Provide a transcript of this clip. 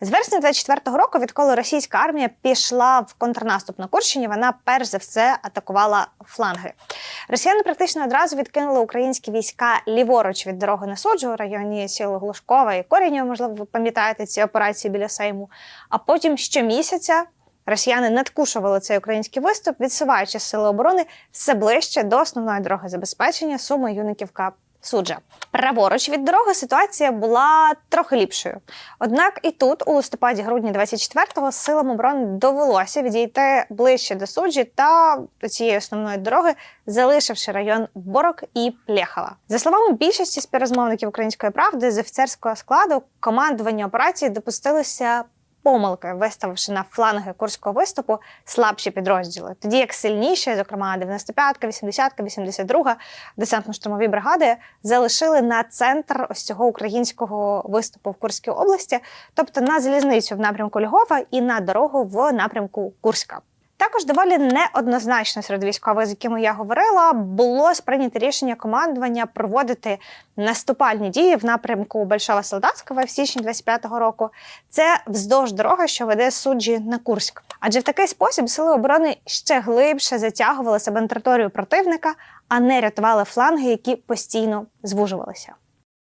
З вересня 24-го року, відколи російська армія пішла в контрнаступ на Курщині, вона перш за все атакувала фланги. Росіяни практично одразу відкинули українські війська ліворуч від дороги на суджу у районі сіл Глушкова і Коріння. Можливо, ви пам'ятаєте ці операції біля Сейму. А потім щомісяця росіяни надкушували цей український виступ, відсуваючи сили оборони все ближче до основної дороги забезпечення Суми Юниківка. Суджа праворуч від дороги ситуація була трохи ліпшою. Однак і тут, у листопаді-грудні 24-го, силам оборони довелося відійти ближче до суджі та до цієї основної дороги, залишивши район Борок і Плєхала. За словами більшості співрозмовників української правди з офіцерського складу, командування операції допустилося помилки, виставивши на фланги курського виступу слабші підрозділи, тоді як сильніші, зокрема 95-ка, 80-ка, 82-га десантно-штурмові бригади, залишили на центр ось цього українського виступу в Курській області, тобто на залізницю в напрямку Львова і на дорогу в напрямку Курська. Також доволі неоднозначно серед військових, з якими я говорила, було сприйнято рішення командування проводити наступальні дії в напрямку Большого Солдатського в січні 25-го року. Це вздовж дороги, що веде суджі на Курськ. Адже в такий спосіб сили оборони ще глибше затягували себе на територію противника, а не рятували фланги, які постійно звужувалися.